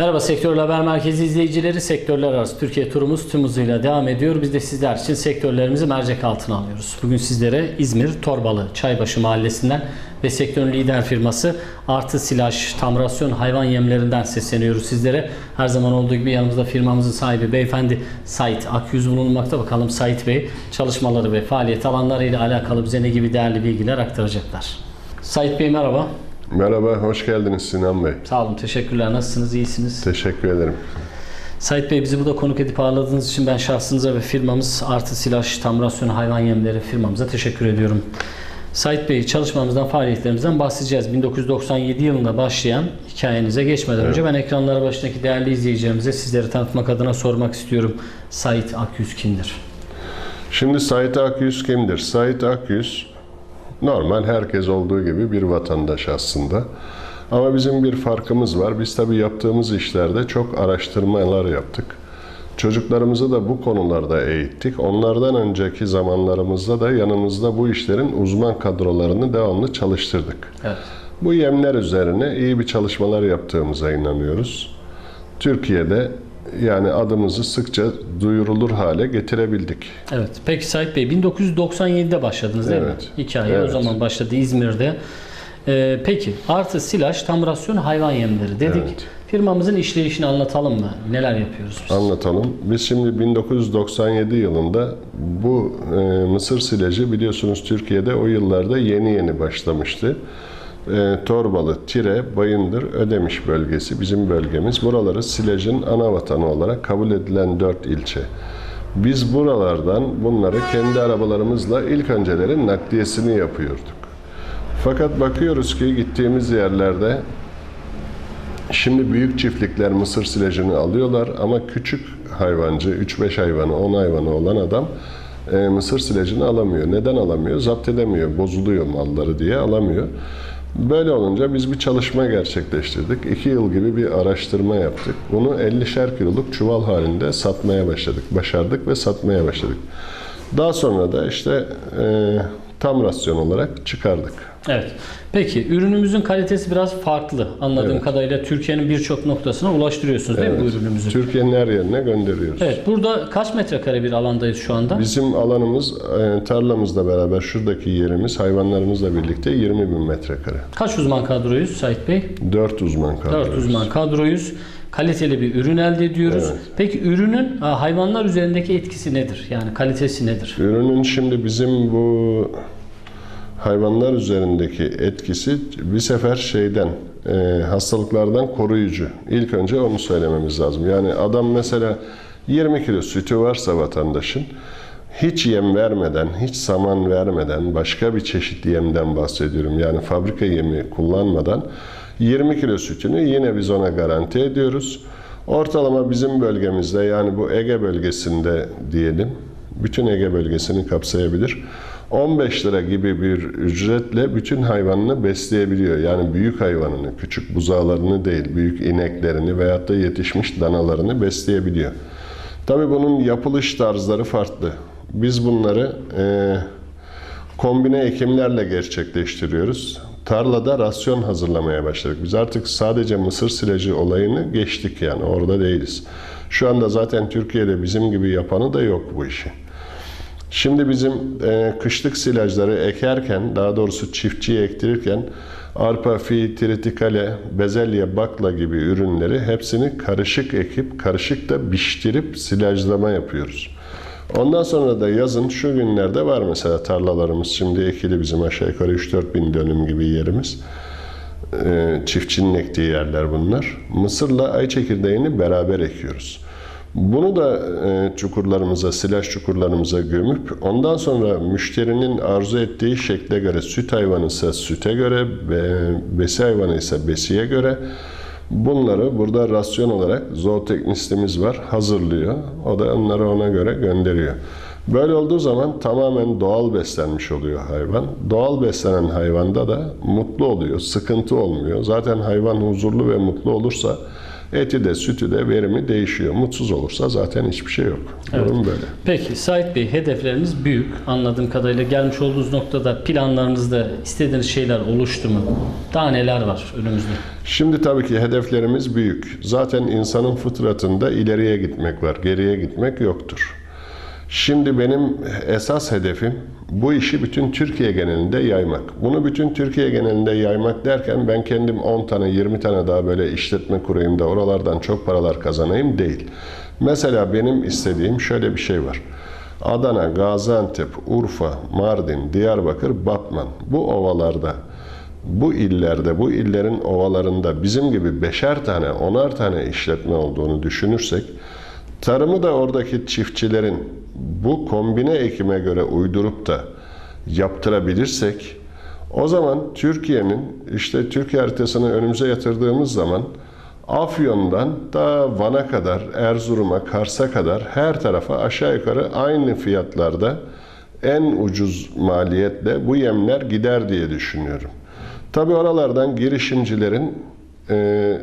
Merhaba Sektör Haber Merkezi izleyicileri. Sektörler arası Türkiye turumuz tüm hızıyla devam ediyor. Biz de sizler için sektörlerimizi mercek altına alıyoruz. Bugün sizlere İzmir Torbalı Çaybaşı Mahallesi'nden ve sektörün lider firması Artı Silaj Tamrasyon Hayvan Yemlerinden sesleniyoruz sizlere. Her zaman olduğu gibi yanımızda firmamızın sahibi beyefendi Sait Akyüz bulunmakta. Bakalım Sait Bey çalışmaları ve faaliyet alanlarıyla alakalı bize ne gibi değerli bilgiler aktaracaklar. Sait Bey merhaba. Merhaba, hoş geldiniz Sinan Bey. Sağ olun, teşekkürler. Nasılsınız, iyisiniz? Teşekkür ederim. Sait Bey bizi burada konuk edip ağırladığınız için ben şahsınıza ve firmamız Artı Silaj Tamrasyon Hayvan Yemleri firmamıza teşekkür ediyorum. Sait Bey çalışmamızdan, faaliyetlerimizden bahsedeceğiz. 1997 yılında başlayan hikayenize geçmeden önce ben ekranlara başındaki değerli izleyicilerimize sizleri tanıtmak adına sormak istiyorum. Sait Akyüz kimdir? Şimdi Sait Akyüz kimdir? Sait Akyüz normal herkes olduğu gibi bir vatandaş aslında. Ama bizim bir farkımız var. Biz tabii yaptığımız işlerde çok araştırmalar yaptık. Çocuklarımızı da bu konularda eğittik. Onlardan önceki zamanlarımızda da yanımızda bu işlerin uzman kadrolarını devamlı çalıştırdık. Evet. Bu yemler üzerine iyi bir çalışmalar yaptığımıza inanıyoruz. Türkiye'de yani adımızı sıkça duyurulur hale getirebildik. Evet. Peki Sait Bey 1997'de başladınız değil Evet. mi? Hikaye o Evet. zaman başladı İzmir'de. Ee, peki artı silaj tamrasyon hayvan yemleri dedik. Evet. Firmamızın işleyişini anlatalım mı? Neler yapıyoruz biz? Anlatalım. Biz şimdi 1997 yılında bu e, mısır silajı biliyorsunuz Türkiye'de o yıllarda yeni yeni başlamıştı. E, Torbalı, Tire, Bayındır, Ödemiş bölgesi bizim bölgemiz. Buraları silajın ana vatanı olarak kabul edilen dört ilçe. Biz buralardan bunları kendi arabalarımızla ilk öncelerin nakliyesini yapıyorduk. Fakat bakıyoruz ki gittiğimiz yerlerde Şimdi büyük çiftlikler mısır silajını alıyorlar ama küçük hayvancı, 3-5 hayvanı, 10 hayvanı olan adam e, mısır silajını alamıyor. Neden alamıyor? Zapt edemiyor, bozuluyor malları diye alamıyor. Böyle olunca biz bir çalışma gerçekleştirdik. 2 yıl gibi bir araştırma yaptık. Bunu 50'şer kiloluk çuval halinde satmaya başladık. Başardık ve satmaya başladık. Daha sonra da işte e, tam rasyon olarak çıkardık. Evet. Peki ürünümüzün kalitesi biraz farklı. Anladığım Evet. kadarıyla Türkiye'nin birçok noktasına ulaştırıyorsunuz değil mi bu Evet. ürünümüzü? Türkiye'nin her yerine gönderiyoruz. Evet. Burada kaç metrekare bir alandayız şu anda? Bizim alanımız e, tarlamızla beraber şuradaki yerimiz hayvanlarımızla birlikte 20 bin metrekare. Kaç uzman kadroyuz Sait Bey? 4 uzman kadroyuz. 4 uzman kadroyuz. Kaliteli bir ürün elde ediyoruz. Evet. Peki ürünün ha, hayvanlar üzerindeki etkisi nedir? Yani kalitesi nedir? Ürünün şimdi bizim bu hayvanlar üzerindeki etkisi bir sefer şeyden e, hastalıklardan koruyucu. İlk önce onu söylememiz lazım. Yani adam mesela 20 kilo sütü varsa vatandaşın hiç yem vermeden, hiç saman vermeden, başka bir çeşit yemden bahsediyorum. Yani fabrika yemi kullanmadan 20 kilo sütünü yine biz ona garanti ediyoruz. Ortalama bizim bölgemizde yani bu Ege bölgesinde diyelim, bütün Ege bölgesini kapsayabilir. 15 lira gibi bir ücretle bütün hayvanını besleyebiliyor. Yani büyük hayvanını, küçük buzağlarını değil, büyük ineklerini veyahut da yetişmiş danalarını besleyebiliyor. Tabii bunun yapılış tarzları farklı. Biz bunları e, kombine ekimlerle gerçekleştiriyoruz. Tarlada rasyon hazırlamaya başladık. Biz artık sadece mısır silajı olayını geçtik yani orada değiliz. Şu anda zaten Türkiye'de bizim gibi yapanı da yok bu işi. Şimdi bizim e, kışlık silajları ekerken, daha doğrusu çiftçiye ektirirken arpa, fi, tritikale, bezelye, bakla gibi ürünleri hepsini karışık ekip, karışık da biçtirip silajlama yapıyoruz. Ondan sonra da yazın şu günlerde var mesela tarlalarımız şimdi ekili bizim aşağı yukarı 3-4 bin dönüm gibi yerimiz. E, çiftçinin ektiği yerler bunlar. Mısırla ay çekirdeğini beraber ekiyoruz. Bunu da e, çukurlarımıza, silaj çukurlarımıza gömüp ondan sonra müşterinin arzu ettiği şekle göre süt hayvanı ise süte göre, be, besi hayvanı ise besiye göre bunları burada rasyon olarak zooteknistimiz var hazırlıyor. O da onları ona göre gönderiyor. Böyle olduğu zaman tamamen doğal beslenmiş oluyor hayvan. Doğal beslenen hayvanda da mutlu oluyor, sıkıntı olmuyor. Zaten hayvan huzurlu ve mutlu olursa Eti de sütü de verimi değişiyor. Mutsuz olursa zaten hiçbir şey yok. Durum böyle. Peki Sait Bey hedefleriniz büyük. Anladığım kadarıyla gelmiş olduğunuz noktada planlarınızda istediğiniz şeyler oluştu mu? Daha neler var önümüzde? Şimdi tabii ki hedeflerimiz büyük. Zaten insanın fıtratında ileriye gitmek var, geriye gitmek yoktur. Şimdi benim esas hedefim bu işi bütün Türkiye genelinde yaymak. Bunu bütün Türkiye genelinde yaymak derken ben kendim 10 tane 20 tane daha böyle işletme kurayım da oralardan çok paralar kazanayım değil. Mesela benim istediğim şöyle bir şey var. Adana, Gaziantep, Urfa, Mardin, Diyarbakır, Batman bu ovalarda bu illerde, bu illerin ovalarında bizim gibi beşer tane, onar tane işletme olduğunu düşünürsek, tarımı da oradaki çiftçilerin bu kombine ekime göre uydurup da yaptırabilirsek, o zaman Türkiye'nin, işte Türkiye haritasını önümüze yatırdığımız zaman Afyon'dan da Van'a kadar, Erzurum'a, Kars'a kadar her tarafa aşağı yukarı aynı fiyatlarda en ucuz maliyetle bu yemler gider diye düşünüyorum. Tabi oralardan girişimcilerin e,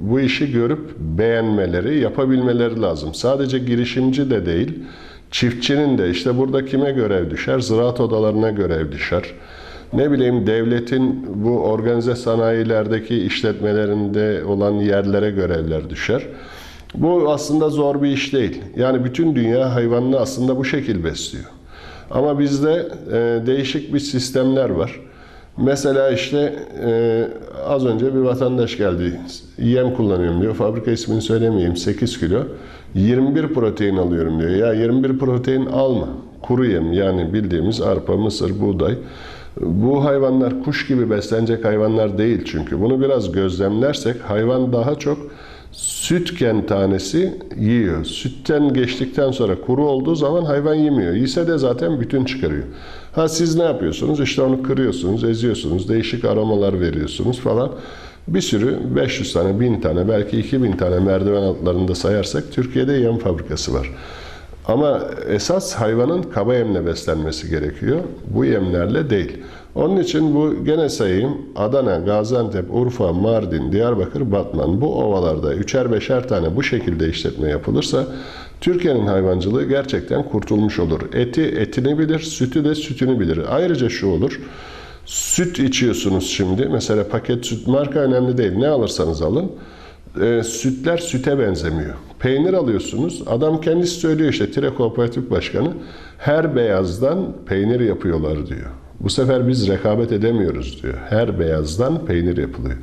bu işi görüp beğenmeleri, yapabilmeleri lazım. Sadece girişimci de değil, çiftçinin de işte burada kime görev düşer? Ziraat odalarına görev düşer. Ne bileyim devletin bu organize sanayilerdeki işletmelerinde olan yerlere görevler düşer. Bu aslında zor bir iş değil. Yani bütün dünya hayvanını aslında bu şekil besliyor. Ama bizde e, değişik bir sistemler var. Mesela işte e, az önce bir vatandaş geldi. Yem kullanıyorum diyor. Fabrika ismini söylemeyeyim. 8 kilo. 21 protein alıyorum diyor. Ya 21 protein alma. Kuru yem yani bildiğimiz arpa, mısır, buğday. Bu hayvanlar kuş gibi beslenecek hayvanlar değil çünkü. Bunu biraz gözlemlersek hayvan daha çok sütken tanesi yiyor. Sütten geçtikten sonra kuru olduğu zaman hayvan yemiyor. Yese de zaten bütün çıkarıyor. Ha siz ne yapıyorsunuz? İşte onu kırıyorsunuz, eziyorsunuz, değişik aromalar veriyorsunuz falan. Bir sürü 500 tane, 1000 tane, belki 2000 tane merdiven altlarında sayarsak Türkiye'de yem fabrikası var. Ama esas hayvanın kaba yemle beslenmesi gerekiyor. Bu yemlerle değil. Onun için bu gene sayayım Adana, Gaziantep, Urfa, Mardin, Diyarbakır, Batman bu ovalarda üçer beşer tane bu şekilde işletme yapılırsa Türkiye'nin hayvancılığı gerçekten kurtulmuş olur. Eti etini bilir, sütü de sütünü bilir. Ayrıca şu olur. Süt içiyorsunuz şimdi. Mesela paket süt marka önemli değil. Ne alırsanız alın. E, sütler süte benzemiyor. Peynir alıyorsunuz. Adam kendisi söylüyor işte Tire Kooperatif Başkanı. Her beyazdan peynir yapıyorlar diyor. Bu sefer biz rekabet edemiyoruz diyor. Her beyazdan peynir yapılıyor.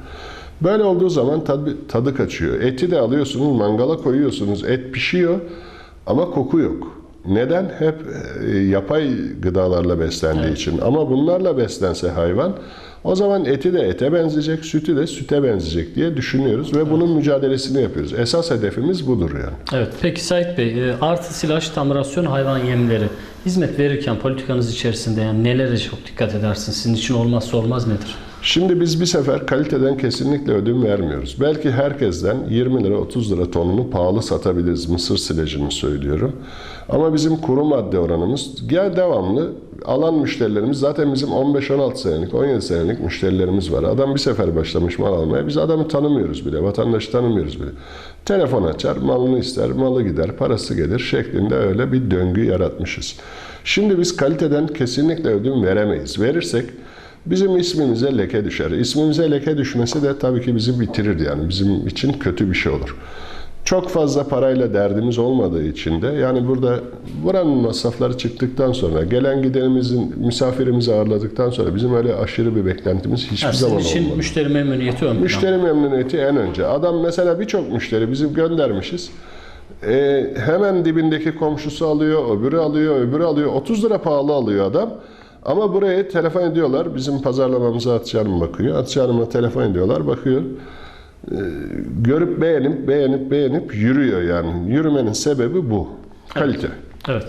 Böyle olduğu zaman tadı, tadı kaçıyor. Eti de alıyorsunuz, mangala koyuyorsunuz. Et pişiyor ama koku yok. Neden? Hep e, yapay gıdalarla beslendiği Evet. için. Ama bunlarla beslense hayvan o zaman eti de ete benzeyecek, sütü de süte benzeyecek diye düşünüyoruz ve bunun mücadelesini yapıyoruz. Esas hedefimiz budur yani. Evet. Peki Sait Bey, e, artı silaj, tamrasyon, hayvan yemleri hizmet verirken politikanız içerisinde yani nelere çok dikkat edersiniz? Sizin için olmazsa olmaz nedir? Şimdi biz bir sefer kaliteden kesinlikle ödün vermiyoruz. Belki herkesten 20 lira 30 lira tonunu pahalı satabiliriz. Mısır silajını söylüyorum. Ama bizim kuru madde oranımız gel devamlı alan müşterilerimiz zaten bizim 15-16 senelik 17 senelik müşterilerimiz var. Adam bir sefer başlamış mal almaya. Biz adamı tanımıyoruz bile. Vatandaşı tanımıyoruz bile. Telefon açar, malını ister, malı gider, parası gelir şeklinde öyle bir döngü yaratmışız. Şimdi biz kaliteden kesinlikle ödün veremeyiz. Verirsek Bizim ismimize leke düşer. İsmimize leke düşmesi de tabii ki bizi bitirir yani. Bizim için kötü bir şey olur. Çok fazla parayla derdimiz olmadığı için de yani burada buranın masrafları çıktıktan sonra gelen gidenimizin misafirimizi ağırladıktan sonra bizim öyle aşırı bir beklentimiz hiçbir sizin zaman için olmadı. müşteri memnuniyeti ön. Müşteri memnuniyeti en önce. Adam mesela birçok müşteri bizim göndermişiz. Ee, hemen dibindeki komşusu alıyor, öbürü alıyor, öbürü alıyor. 30 lira pahalı alıyor adam. Ama buraya telefon ediyorlar. Bizim pazarlamamıza Hatice Hanım bakıyor. Hatice Hanım'a telefon ediyorlar, bakıyor. Ee, görüp beğenip, beğenip, beğenip yürüyor yani. Yürümenin sebebi bu. Kalite. Evet.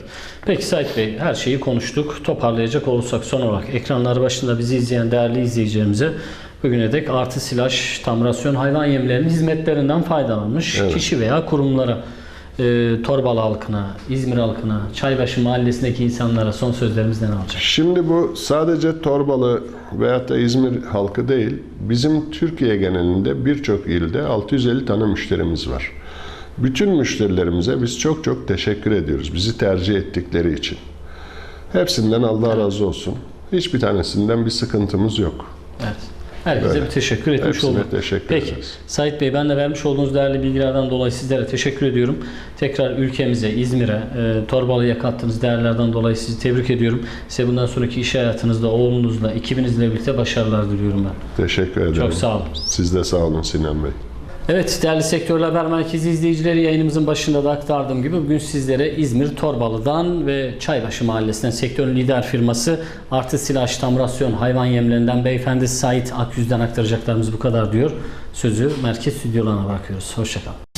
Peki Sait Bey her şeyi konuştuk. Toparlayacak olursak son olarak ekranlar başında bizi izleyen değerli izleyicilerimize bugüne dek artı silaj, tamrasyon, hayvan yemlerinin hizmetlerinden faydalanmış Evet. kişi veya kurumlara e, Torbalı halkına, İzmir halkına, Çaybaşı mahallesindeki insanlara son sözlerimiz ne olacak? Şimdi bu sadece Torbalı veyahut da İzmir halkı değil, bizim Türkiye genelinde birçok ilde 650 tane müşterimiz var. Bütün müşterilerimize biz çok çok teşekkür ediyoruz. Bizi tercih ettikleri için. Hepsinden Allah razı olsun. Hiçbir tanesinden bir sıkıntımız yok. Evet. Herkese Böyle. bir teşekkür etmiş Hepsine olduk. teşekkür Peki. ederiz. Sait Bey ben de vermiş olduğunuz değerli bilgilerden dolayı sizlere teşekkür ediyorum. Tekrar ülkemize, İzmir'e, e, Torbalı'ya kattığınız değerlerden dolayı sizi tebrik ediyorum. Size bundan sonraki iş hayatınızda oğlunuzla, ekibinizle birlikte başarılar diliyorum ben. Teşekkür ederim. Çok sağ olun. Siz de sağ olun Sinan Bey. Evet değerli Sektörler Haber Merkezi izleyicileri yayınımızın başında da aktardığım gibi bugün sizlere İzmir Torbalı'dan ve Çaybaşı Mahallesi'nden sektörün lider firması Artı Silaj Tamrasyon Hayvan Yemlerinden beyefendi Sait Akyüz'den aktaracaklarımız bu kadar diyor. Sözü merkez stüdyolarına bırakıyoruz. Hoşçakalın.